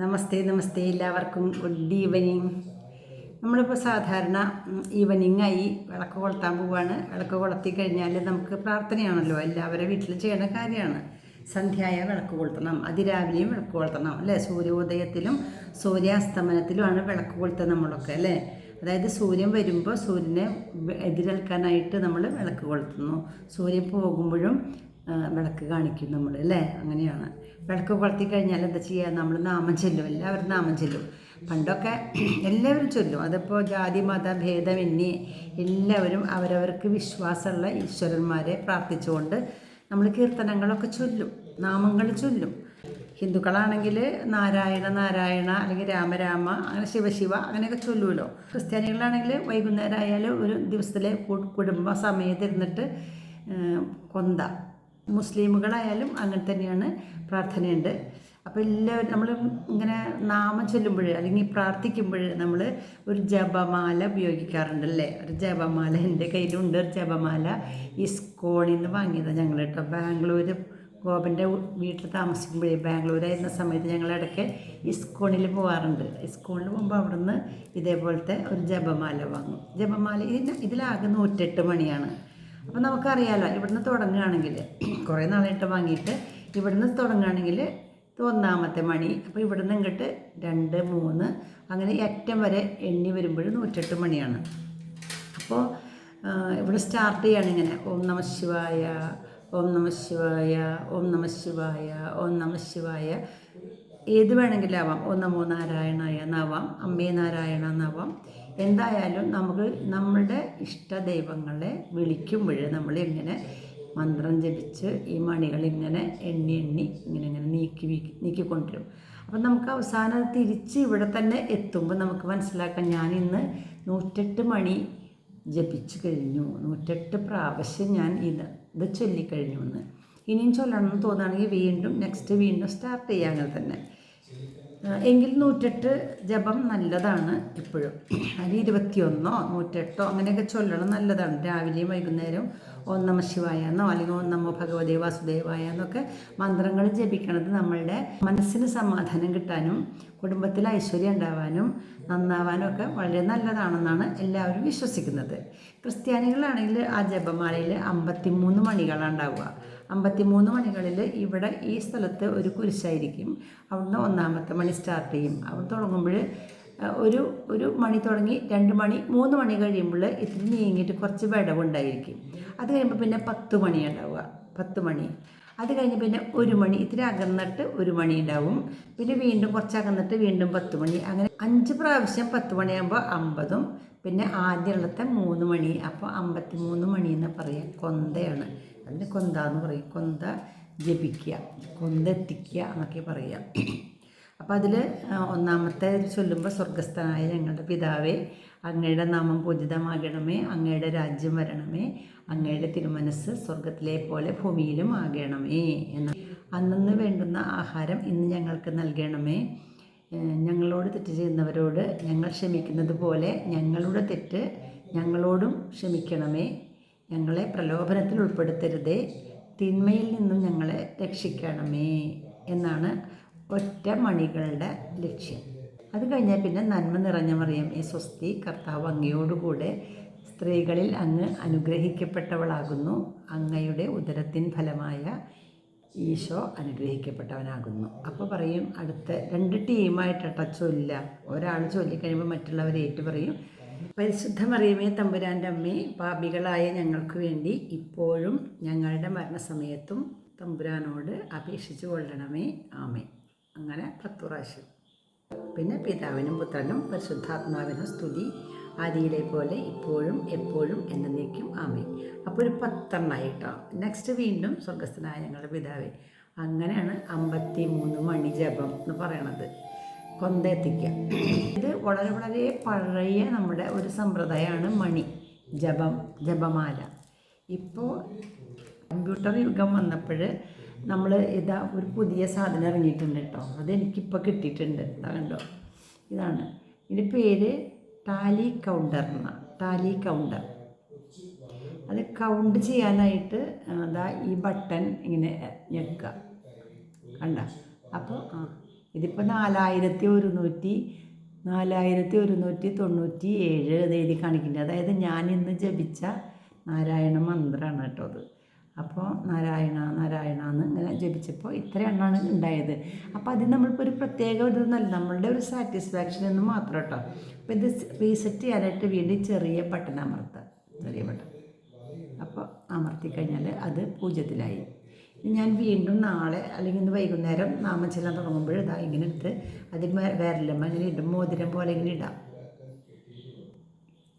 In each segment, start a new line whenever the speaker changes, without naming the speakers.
നമസ്തേ നമസ്തേ എല്ലാവർക്കും. Good evening നമ്മളിപ്പോൾ സാധാരണ ഈവനിങ് ആയി വിളക്ക് കൊളുത്താൻ പോവുകയാണ് വിളക്ക് കൊളുത്തി കഴിഞ്ഞാൽ നമുക്ക് പ്രാർത്ഥനയാണല്ലോ. എല്ലാവരുടെ വീട്ടിൽ ചെയ്യുന്ന കാര്യമാണ്. സന്ധ്യായ വിളക്ക് കൊളുത്തണം. അതിരാവിലെയും വിളക്ക് കൊളുത്തണം അല്ലേ? സൂര്യോദയത്തിലും സൂര്യാസ്തമനത്തിലുമാണ് വിളക്ക് കൊളുത്തുക നമ്മളൊക്കെ അല്ലേ? അതായത് സൂര്യൻ വരുമ്പോൾ സൂര്യനെ എതിരേൽക്കാനായിട്ട് നമ്മൾ വിളക്ക് കൊളുത്തുന്നു. സൂര്യൻ പോകുമ്പോഴും വിളക്ക് കാണിക്കും നമ്മൾ അല്ലേ? അങ്ങനെയാണ്. വിളക്ക് കൊളുത്തി കഴിഞ്ഞാൽ എന്താ ചെയ്യുക നമ്മൾ നാമം ചെല്ലും എല്ലാവരും നാമം ചെല്ലും. പണ്ടൊക്കെ എല്ലാവരും ചൊല്ലും. അതിപ്പോൾ ജാതി മത ഭേദമന്യേ എല്ലാവരും അവരവർക്ക് വിശ്വാസമുള്ള ഈശ്വരന്മാരെ പ്രാർത്ഥിച്ചുകൊണ്ട് നമ്മൾ കീർത്തനങ്ങളൊക്കെ ചൊല്ലും നാമങ്ങൾ ചൊല്ലും. ഹിന്ദുക്കളാണെങ്കിൽ നാരായണ നാരായണ അല്ലെങ്കിൽ രാമരാമ അങ്ങനെ ശിവശിവ അങ്ങനെയൊക്കെ ചൊല്ലുമല്ലോ ക്രിസ്ത്യാനികളാണെങ്കിൽ വൈകുന്നേരം ആയാലും ഒരു ദിവസത്തിലെ കുടുംബ സമയത്ത് ഇരുന്നിട്ട് ഏഹ്, കൊന്ത. മുസ്ലിമുകളായാലും അങ്ങനെ തന്നെയാണ് പ്രാർത്ഥനയുണ്ട്. അപ്പോൾ എല്ലാവരും നമ്മൾ ഇങ്ങനെ നാമം ചൊല്ലുമ്പോൾ അല്ലെങ്കിൽ പ്രാർത്ഥിക്കുമ്പോൾ നമ്മൾ ഒരു ജപമാല ഉപയോഗിക്കാറുണ്ടല്ലേ? ഒരു ജപമാല എന്റെ കയ്യിലുണ്ട്. ഒരു ജപമാല ഇസ്കോണിൽ നിന്ന് വാങ്ങിയതാണ് ഞങ്ങൾ കേട്ടോ ബാംഗ്ലൂർ ഗോപന്റെ വീട്ടിൽ താമസിക്കുമ്പോഴേ ബാംഗ്ലൂരായിരുന്ന സമയത്ത് ഞങ്ങൾ ഇടയ്ക്ക് ഇസ്കോണിൽ പോകാറുണ്ട് ഇസ്കോണിൽ പോകുമ്പോൾ അവിടുന്ന് ഇതേപോലത്തെ ഒരു ജപമാല വാങ്ങും. ജപമാല ഇതിന് ഇതിലാകെ നൂറ്റെട്ട് മണിയാണ്. അപ്പോൾ നമുക്കറിയാലോ ഇവിടുന്ന് തുടങ്ങുകയാണെങ്കിൽ കുറേ നാളായിട്ട് വാങ്ങിയിട്ട് ഇവിടുന്ന് തുടങ്ങുകയാണെങ്കിൽ ഒന്നാമത്തെ മണി. അപ്പോൾ ഇവിടുന്ന് ഇങ്ങോട്ട് രണ്ട് മൂന്ന് അങ്ങനെ അറ്റം വരെ എണ്ണി വരുമ്പോൾ നൂറ്റെട്ട് മണിയാണ്. അപ്പോൾ ഇവിടെ സ്റ്റാർട്ട് ചെയ്യാണ് ഇങ്ങനെ. ഓം നമ ശിവായ ഓം നമ ശിവായ ഓം നമ ശിവായ ഓം നമ ശിവായ. ഏത് വേണമെങ്കിലും ആവാം. ഓ നമോ നാരായണായ എന്നാവാം അമ്മേ നാരായണ എന്നാവാം എന്തായാലും നമുക്ക് നമ്മളുടെ ഇഷ്ടദൈവങ്ങളെ വിളിക്കുമ്പോൾ നമ്മൾ ഇങ്ങനെ മന്ത്രം ജപിച്ച് ഈ മണികൾ ഇങ്ങനെ എണ്ണി എണ്ണി ഇങ്ങനെ ഇങ്ങനെ നീക്കി നീക്കിക്കൊണ്ടിരും. അപ്പം നമുക്ക് അവസാനം തിരിച്ച് ഇവിടെ തന്നെ എത്തുമ്പോൾ നമുക്ക് മനസ്സിലാക്കാം ഞാൻ ഇന്ന് നൂറ്റെട്ട് മണി ജപിച്ചു കഴിഞ്ഞു. നൂറ്റെട്ട് പ്രാവശ്യം ഞാൻ ഇത് ഇത് ചൊല്ലിക്കഴിഞ്ഞു എന്ന്. ഇനിയും ചൊല്ലണം എന്ന് തോന്നുകയാണെങ്കിൽ വീണ്ടും നെക്സ്റ്റ് വീണ്ടും സ്റ്റാർട്ട് ചെയ്യാം തന്നെ. എങ്കിൽ നൂറ്റെട്ട് ജപം നല്ലതാണ് എപ്പോഴും അതിൽ ഇരുപത്തിയൊന്നോ നൂറ്റെട്ടോ അങ്ങനെയൊക്കെ ചൊല്ലണം നല്ലതാണ്. രാവിലെയും വൈകുന്നേരവും ഓം നമ ശിവായ എന്നോ അല്ലെങ്കിൽ ഓം നമോ ഭഗവതേ വാസുദേവായ എന്നൊക്കെ മന്ത്രങ്ങൾ ജപിക്കണത് നമ്മളുടെ മനസ്സിന് സമാധാനം കിട്ടാനും കുടുംബത്തിൽ ഐശ്വര്യം ഉണ്ടാവാനും നന്നാവാനും ഒക്കെ വളരെ നല്ലതാണെന്നാണ് എല്ലാവരും വിശ്വസിക്കുന്നത്. ക്രിസ്ത്യാനികളാണെങ്കിൽ ആ ജപമാലയിൽ അമ്പത്തിമൂന്ന് മണികളാണ് ഉണ്ടാവുക. അമ്പത്തിമൂന്ന് മണികളിൽ ഇവിടെ ഈ സ്ഥലത്ത് ഒരു കുരിശായിരിക്കും. അവിടുന്ന് ഒന്നാമത്തെ മണി സ്റ്റാർട്ട് ചെയ്യും. അവിടെ തുടങ്ങുമ്പോൾ ഒരു ഒരു മണി തുടങ്ങി രണ്ട് മണി മൂന്ന് മണി കഴിയുമ്പോൾ ഇത്തിരി നീങ്ങിയിട്ട് കുറച്ച് വിടവുണ്ടായിരിക്കും. അത് കഴിയുമ്പോൾ പിന്നെ പത്ത് മണി ഉണ്ടാവുക. പത്ത് മണി. അത് കഴിഞ്ഞ് പിന്നെ ഒരു മണി ഇത്തിരി അകന്നിട്ട് ഒരു മണി ഉണ്ടാവും. പിന്നെ വീണ്ടും കുറച്ച് അകന്നിട്ട് വീണ്ടും പത്ത് മണി. അങ്ങനെ അഞ്ച് പ്രാവശ്യം പത്ത് മണിയാകുമ്പോൾ അമ്പതും പിന്നെ ആദ്യമുള്ളത്തെ മൂന്ന് മണി. അപ്പോൾ അമ്പത്തി മൂന്ന് മണി എന്ന് പറയാം. കൊന്തയാണ്. അതിന് കൊന്ത എന്ന് പറയും. കൊന്ത ജപിക്കുക കൊന്ത എത്തിക്കുക എന്നൊക്കെ പറയുക. അപ്പോൾ അതിൽ ഒന്നാമത്തെ ചൊല്ലുമ്പോൾ സ്വർഗസ്ഥനായ ഞങ്ങളുടെ പിതാവേ അങ്ങയുടെ നാമം പൂജിതമാകണമേ അങ്ങയുടെ രാജ്യം വരണമേ അങ്ങയുടെ തിരുമനസ് സ്വർഗത്തിലെ പോലെ ഭൂമിയിലും ആകണമേ എന്ന്. അന്നു വേണ്ടുന്ന ആഹാരം ഇന്ന് ഞങ്ങൾക്ക് നൽകണമേ. ഞങ്ങളോട് തെറ്റ് ചെയ്യുന്നവരോട് ഞങ്ങൾ ക്ഷമിക്കുന്നത് പോലെ ഞങ്ങളുടെ തെറ്റ് ഞങ്ങളോടും ക്ഷമിക്കണമേ. ഞങ്ങളെ പ്രലോഭനത്തിൽ ഉൾപ്പെടുത്തരുതേ. തിന്മയിൽ നിന്നും ഞങ്ങളെ രക്ഷിക്കണമേ എന്നാണ് ഒറ്റ മണികളുടെ ലക്ഷ്യം. അത് കഴിഞ്ഞാൽ പിന്നെ നന്മ നിറഞ്ഞ മറിയം ഈ സ്വസ്തി കർത്താവ് അങ്ങയോടുകൂടെ സ്ത്രീകളിൽ അങ്ങ് അനുഗ്രഹിക്കപ്പെട്ടവളാകുന്നു. അങ്ങയുടെ ഉദരത്തിൻ ഫലമായ ഈശോ അനുഗ്രഹിക്കപ്പെട്ടവനാകുന്നു. അപ്പോൾ പറയും അടുത്ത രണ്ട് ടീമായിട്ട് ടച്ചും ഇല്ല. ഒരാൾ ചൊല്ലിക്കഴിയുമ്പോൾ മറ്റുള്ളവർ ഏറ്റു പറയും. പരിശുദ്ധ മറിയമേ തമ്പുരാന്റെ അമ്മേ പാപികളായ ഞങ്ങൾക്ക് വേണ്ടി ഇപ്പോഴും ഞങ്ങളുടെ മരണസമയത്തും തമ്പുരാനോട് അപേക്ഷിച്ചു കൊള്ളണമേ. ആമേ അങ്ങനെ പത്തു പ്രാവശ്യം പിന്നെ പിതാവിനും പുത്രനും പരിശുദ്ധാത്മാവിനും സ്തുതി. ആദിയിലെ പോലെ ഇപ്പോഴും എപ്പോഴും എന്നേക്കും ആമേ അപ്പോൾ ഒരു പത്തെണ്ണമായി കേട്ടോ നെക്സ്റ്റ് വീണ്ടും സ്വർഗസ്ഥനായ ഞങ്ങളുടെ പിതാവേ. അങ്ങനെയാണ് അമ്പത്തി മൂന്ന് മണി ജപം എന്ന് പറയണത്. കൊന്തെത്തിക്കുക ഇത് വളരെ വളരെ പഴയ നമ്മുടെ ഒരു സമ്പ്രദായമാണ് മണി ജപം ജപമാല. ഇപ്പോൾ കമ്പ്യൂട്ടർ യുഗം വന്നപ്പോൾ നമ്മൾ ഇതാ ഒരു പുതിയ സാധനം ഇറങ്ങിയിട്ടുണ്ട് കേട്ടോ. അതെനിക്കിപ്പോൾ കിട്ടിയിട്ടുണ്ട്. കണ്ടോ? ഇതാണ്. ഇതിന്റെ പേര് ടാലി കൗണ്ടർ എന്നാണ് ടാലി കൗണ്ടർ. അത് കൗണ്ട് ചെയ്യാനായിട്ട് അതാ ഈ ബട്ടൺ ഇങ്ങനെ ഞെക്കുക. കണ്ട? അപ്പോൾ ആ ഇതിപ്പോൾ നാലായിരത്തി ഒരുന്നൂറ്റി നാലായിരത്തി ഒരുന്നൂറ്റി തൊണ്ണൂറ്റി ഏഴ് എഴുതി കാണിക്കുന്നത് അതായത് ഞാൻ ഇന്ന് ജപിച്ച നാരായണ മന്ത്രമാണ് കേട്ടോ അത്. അപ്പോൾ നാരായണ നാരായണ എന്ന് ഇങ്ങനെ ജപിച്ചപ്പോൾ ഇത്ര എണ്ണമാണ് ഉണ്ടായത്. അപ്പോൾ അതിന് നമ്മളിപ്പോൾ ഒരു പ്രത്യേക ഇതൊന്നല്ല നമ്മളുടെ ഒരു സാറ്റിസ്ഫാക്ഷൻ എന്ന് മാത്രം കേട്ടോ. അപ്പോൾ ഇത് റീസെറ്റ് ചെയ്യാനായിട്ട് വീണ്ടും ചെറിയ ബട്ടൺ അമർത്തുക ചെറിയ ബട്ടൺ അപ്പോൾ അമർത്തി കഴിഞ്ഞാൽ അത് പൂജ്യത്തിലായി. ഞാൻ വീണ്ടും നാളെ അല്ലെങ്കിൽ ഇന്ന് വൈകുന്നേരം നാമം ചെല്ലാൻ തുടങ്ങുമ്പോൾ ഇതാ ഇങ്ങനെ എടുത്ത് അതിന് വേ- വിരലുമ്മ ഇങ്ങനെ ഇടും മോതിരം പോലെ ഇങ്ങനെ ഇടാം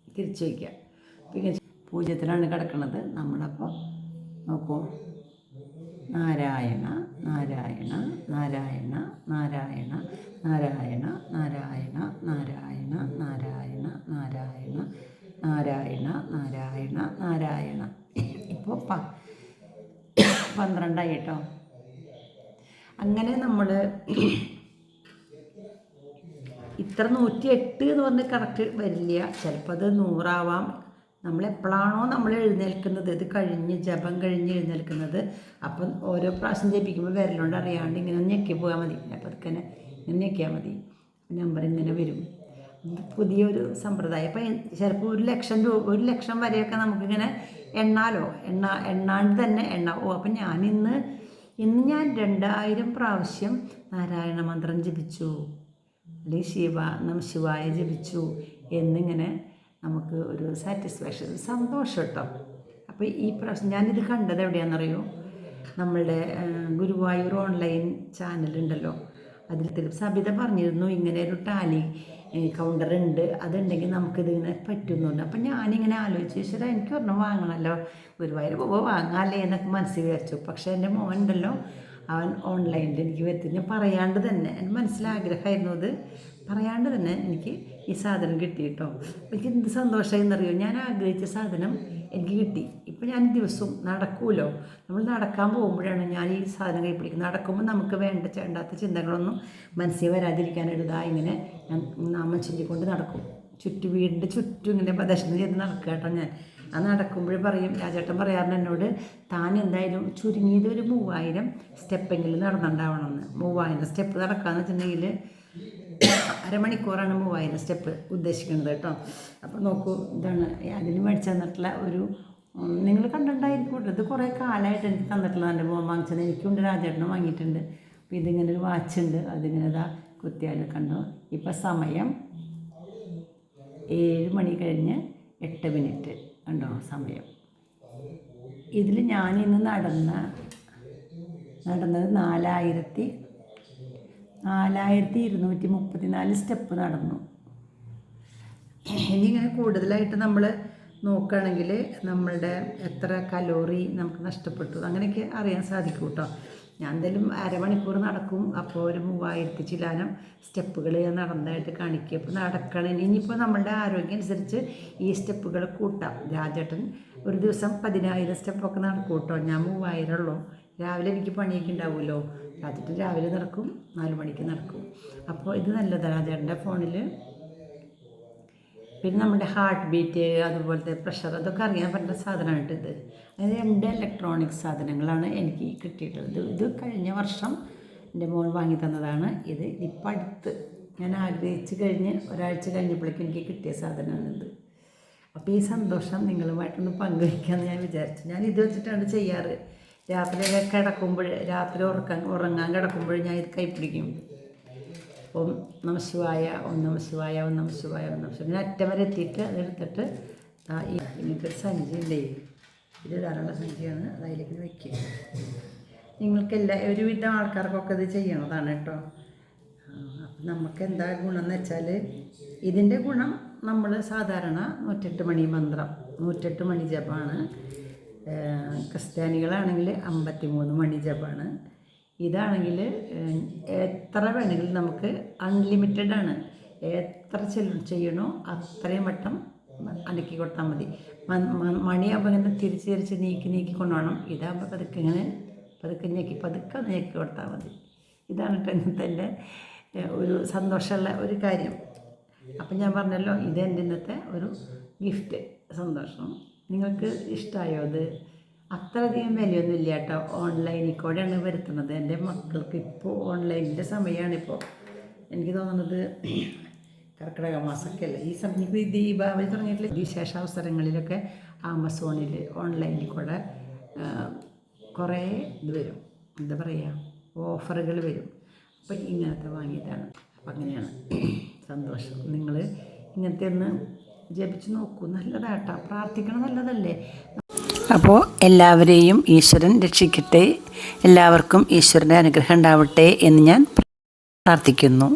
തിരിച്ചു വയ്ക്കുക പിന്നെ പൂജ്യത്തിലാണ് കിടക്കുന്നത് നമ്മളപ്പോൾ നോക്കൂ നാരായണ നാരായണ നാരായണ നാരായണ നാരായണ നാരായണ നാരായണ നാരായണ നാരായണ നാരായണ നാരായണ നാരായണ ഇപ്പോൾ പ പന്ത്രണ്ടായി കേട്ടോ അങ്ങനെ നമ്മൾ ഇത്ര നൂറ്റി എട്ട് എന്ന് പറഞ്ഞ് കറക്റ്റ് വരില്ല. ചിലപ്പോൾ അത് നൂറാവാം. നമ്മൾ എപ്പോഴാണോ നമ്മൾ എഴുന്നേൽക്കുന്നത്? ഇത് കഴിഞ്ഞ് ജപം കഴിഞ്ഞ് എഴുന്നേൽക്കുന്നത്. അപ്പം ഓരോ പ്രാവശ്യം ജപിക്കുമ്പോൾ വിരലുകൊണ്ട് അറിയാണ്ട് ഇങ്ങനെ ഞെക്കി പോകാൻ മതി. അപ്പം അതൊക്കെ ഇങ്ങനെ ഞെക്കിയാൽ മതി. നമ്പർ ഇങ്ങനെ വരും. പുതിയൊരു സമ്പ്രദായം. അപ്പം ചിലപ്പോൾ ഒരു ലക്ഷം രൂപ ഒരു ലക്ഷം വരെയൊക്കെ നമുക്കിങ്ങനെ എണ്ണാലോ? എണ്ണ എണ്ണാണ്ട് തന്നെ എണ്ണ. ഓ അപ്പം ഞാനിന്ന് ഇന്ന് ഞാൻ രണ്ടായിരം പ്രാവശ്യം നാരായണ മന്ത്രം ജപിച്ചു. അല്ലെങ്കിൽ ശിവ നം ശിവായ ജപിച്ചു. എന്നിങ്ങനെ നമുക്ക് ഒരു സാറ്റിസ്ഫാക്ഷൻ സന്തോഷം കേട്ടോ. അപ്പോൾ ഈ പ്രാവശ്യം ഞാനിത് കണ്ടത് എവിടെയാണെന്നറിയോ? നമ്മളുടെ ഗുരുവായൂർ ഓൺലൈൻ ചാനലുണ്ടല്ലോ അതിൽ സബിത പറഞ്ഞിരുന്നു ഇങ്ങനെ ഒരു ടാലി കൗണ്ടർ ഉണ്ട്. അതുണ്ടെങ്കിൽ നമുക്കിതിങ്ങനെ പറ്റുന്നുണ്ട്. അപ്പം ഞാനിങ്ങനെ ആലോചിച്ചു ഈശ്വര എനിക്ക് ഒരെണ്ണം വാങ്ങണമല്ലോ. ഗുരുവായൂർ പോകുമ്പോൾ വാങ്ങാമല്ലേ എന്നൊക്കെ മനസ്സിൽ വിചാരിച്ചു. പക്ഷേ എന്റെ മോൻ ഉണ്ടല്ലോ. അവൻ ഓൺലൈനിൽ എനിക്ക് വരുത്തി. ഞാൻ പറയാണ്ട് തന്നെ. എന്റെ മനസ്സിലാഗ്രഹമായിരുന്നു അത്. പറയാണ്ട് തന്നെ എനിക്ക് ഈ സാധനം കിട്ടി കേട്ടോ. എനിക്ക് എന്ത് സന്തോഷമായി എന്നറിയോ ഞാൻ ആഗ്രഹിച്ച സാധനം എനിക്ക് കിട്ടി. ഇപ്പം ഞാൻ ദിവസവും നടക്കുമല്ലോ നമ്മൾ നടക്കാൻ പോകുമ്പോഴാണ് ഞാൻ ഈ സാധനം കൈപ്പിടിക്കുന്നത്. നടക്കുമ്പോൾ നമുക്ക് വേണ്ട ചേണ്ടാത്ത ചിന്തകളൊന്നും മനസ്സിൽ വരാതിരിക്കാനായിട്ട് ഇതാ ഇങ്ങനെ ഞാൻ നാമം ചൊല്ലിക്കൊണ്ട് നടക്കും. ചുറ്റു വീടിന്റെ ചുറ്റും ഇങ്ങനെ പ്രദർശനം ചെയ്ത് നടക്കുക കേട്ടോ ഞാൻ. ആ നടക്കുമ്പോൾ പറയും രാജേട്ടൻ പറയാറുണ്ട് എന്നോട് താൻ എന്തായാലും ചുരുങ്ങിയത് ഒരു മൂവായിരം സ്റ്റെപ്പെങ്കിലും നടന്നുണ്ടാവണമെന്ന് മൂവായിരം സ്റ്റെപ്പ് നടക്കാന്ന് വെച്ചിട്ടുണ്ടെങ്കിൽ അരമണിക്കൂറാണ് മൂവായിരം സ്റ്റെപ്പ് ഉദ്ദേശിക്കുന്നത് കേട്ടോ. അപ്പോൾ നോക്കൂ ഇതാണ് അതിന് മേടിച്ചു തന്നിട്ടുള്ള ഒരു നിങ്ങൾ കണ്ടിട്ടുണ്ടായിരിക്കും ഇത് കുറേ കാലമായിട്ട് എനിക്ക് തന്നിട്ടുള്ള എന്റെ മോൻ വാങ്ങിച്ചത്. എനിക്കുണ്ട് രാജേട്ടനും വാങ്ങിയിട്ടുണ്ട്. അപ്പോൾ ഇതിങ്ങനെ ഒരു വാച്ചുണ്ട് അതിങ്ങനെ ഇതാ കുത്തിയാൽ കണ്ടു? ഇപ്പം സമയം ഏഴ് മണി കഴിഞ്ഞ് എട്ട് മിനിറ്റ് കണ്ടോ സമയം. ഇതിൽ ഞാനിന്ന് നടന്ന നടന്നത് നാലായിരത്തി നാലായിരത്തി ഇരുന്നൂറ്റി മുപ്പത്തി നാല് സ്റ്റെപ്പ് നടന്നു. ഇനി ഇങ്ങനെ കൂടുതലായിട്ട് നമ്മൾ നോക്കുകയാണെങ്കിൽ നമ്മളുടെ എത്ര കലോറി നമുക്ക് നഷ്ടപ്പെട്ടു. അങ്ങനെയൊക്കെ അറിയാൻ സാധിക്കും കേട്ടോ ഞാൻ എന്തായാലും അരമണിക്കൂർ നടക്കും. അപ്പോൾ ഒരു മൂവായിരത്തി ചിലാനം സ്റ്റെപ്പുകൾ നടന്നതായിട്ട് കാണിക്കും അപ്പോൾ നടക്കണം. ഇനിയിപ്പോൾ നമ്മളുടെ ആരോഗ്യം അനുസരിച്ച് ഈ സ്റ്റെപ്പുകൾ കൂട്ടാം. രാജേട്ടൻ ഒരു ദിവസം പതിനായിരം സ്റ്റെപ്പൊക്കെ നടക്കും കേട്ടോ ഞാൻ മൂവായിരം ഉള്ളൂ. രാവിലെ എനിക്ക് പണിയൊക്കെ ഉണ്ടാവുമല്ലോ. രാത്രി രാവിലെ നടക്കും നാല് മണിക്ക് നടക്കും. അപ്പോൾ ഇത് നല്ലതാണ് രാജേട്ടന്റെ ഫോണിൽ പിന്നെ നമ്മുടെ ഹാർട്ട് ബീറ്റ് അതുപോലത്തെ പ്രഷർ അതൊക്കെ അറിയാൻ പറ്റുന്ന സാധനമായിട്ട് ഇത് അതായത് രണ്ട് ഇലക്ട്രോണിക് സാധനങ്ങളാണ് എനിക്ക് കിട്ടിയിട്ടുള്ളത്. ഇത് ഇത് കഴിഞ്ഞ വർഷം എന്റെ മോൾ വാങ്ങി തന്നതാണ്. ഇത് ഇപ്പം അടുത്ത് ഞാൻ ആഗ്രഹിച്ച് കഴിഞ്ഞ് ഒരാഴ്ച കഴിഞ്ഞപ്പോഴേക്കും എനിക്ക് കിട്ടിയ സാധനമാണിത് അപ്പോൾ ഈ സന്തോഷം നിങ്ങളുമായിട്ടൊന്ന് പങ്കുവയ്ക്കാമെന്ന് ഞാൻ വിചാരിച്ചു. ഞാൻ ഇത് വെച്ചിട്ടാണ് ചെയ്യാറ്. രാത്രിയൊക്കെ കിടക്കുമ്പോൾ രാത്രി ഉറക്കാൻ ഉറങ്ങാൻ കിടക്കുമ്പോൾ ഞാൻ ഇത് കൈപ്പിടിക്കും ഓം നമ ശിവായ ഓം നമ ശിവായ ഓം നമ ശിവായ ഓം നമ ശിവായ. ഇങ്ങനെ അറ്റം വരെ എത്തിയിട്ട് അതെടുത്തിട്ട് ഇങ്ങനത്തെ ഒരു സഞ്ചി ഉണ്ടേ. ഇത് ധാരാളം സഞ്ചിയാണ്. അത് അതിലേക്ക് വയ്ക്കുക നിങ്ങൾക്കെല്ലാ ഒരുവിധം ആൾക്കാർക്കൊക്കെ ഇത് ചെയ്യണതാണ് കേട്ടോ. അപ്പം നമുക്ക് എന്താ ഗുണം എന്ന് വെച്ചാൽ ഇതിന്റെ ഗുണം നമ്മൾ സാധാരണ നൂറ്റെട്ട് മണി മന്ത്രം നൂറ്റെട്ട് മണി ജപമാണ്. ക്രിസ്ത്യാനികളാണെങ്കിൽ അമ്പത്തി മൂന്ന് മണി ജപമാണ്. ഇതാണെങ്കിൽ എത്ര വേണമെങ്കിലും നമുക്ക് അൺലിമിറ്റഡ് ആണ്. എത്ര ചെയ്യണോ അത്രയും വട്ടം അനക്കി കൊടുത്താൽ മതി. മണിയാകുമ്പോൾ ഇങ്ങനെ തിരിച്ച് തിരിച്ച് നീക്കി നീക്കി കൊണ്ടുപോകണം. ഇതാകുമ്പോൾ പതുക്കെ ഇങ്ങനെ പതുക്കെ ഞെക്കി പതുക്കെ ഒന്ന് ഞെക്കി കൊടുത്താൽ മതി. ഇതാണ് ഇന്നത്തെ ഒരു സന്തോഷമുള്ള ഒരു കാര്യം. അപ്പം ഞാൻ പറഞ്ഞല്ലോ ഇതെന്റെ ഇന്നത്തെ ഒരു ഗിഫ്റ്റ് സന്തോഷം. നിങ്ങൾക്ക് ഇഷ്ടമായോ അത്? അത്രയധികം വിലയൊന്നും ഇല്ല കേട്ടോ. ഓൺലൈനിൽ കൂടെയാണ് വരുത്തുന്നത്. എന്റെ മക്കൾക്ക് ഇപ്പോൾ ഓൺലൈനിന്റെ സമയമാണിപ്പോൾ എനിക്ക് തോന്നുന്നത് കർക്കിടക മാസമൊക്കെ അല്ല? ഈ സമയം ഇപ്പോൾ ഈ ദീപാവലി തുടങ്ങിയിട്ടുള്ള വിശേഷ അവസരങ്ങളിലൊക്കെ ആമസോണിൽ ഓൺലൈനിൽ കൂടെ കുറേ ഇത് വരും. എന്താ പറയുക ഓഫറുകൾ വരും. അപ്പം ഇങ്ങനത്തെ വാങ്ങിയതാണ്. അപ്പം അങ്ങനെയാണ്. സന്തോഷം. നിങ്ങൾ ഇങ്ങനത്തെ ഒന്ന് ജപിച്ച് നോക്കൂ. നല്ലതാട്ടോ. പ്രാർത്ഥിക്കണം നല്ലതല്ലേ? അപ്പോൾ എല്ലാവരെയും ഈശ്വരൻ രക്ഷിക്കട്ടെ. എല്ലാവർക്കും ഈശ്വരന്റെ അനുഗ്രഹം ഉണ്ടാവട്ടെ എന്ന് ഞാൻ പ്രാർത്ഥിക്കുന്നു.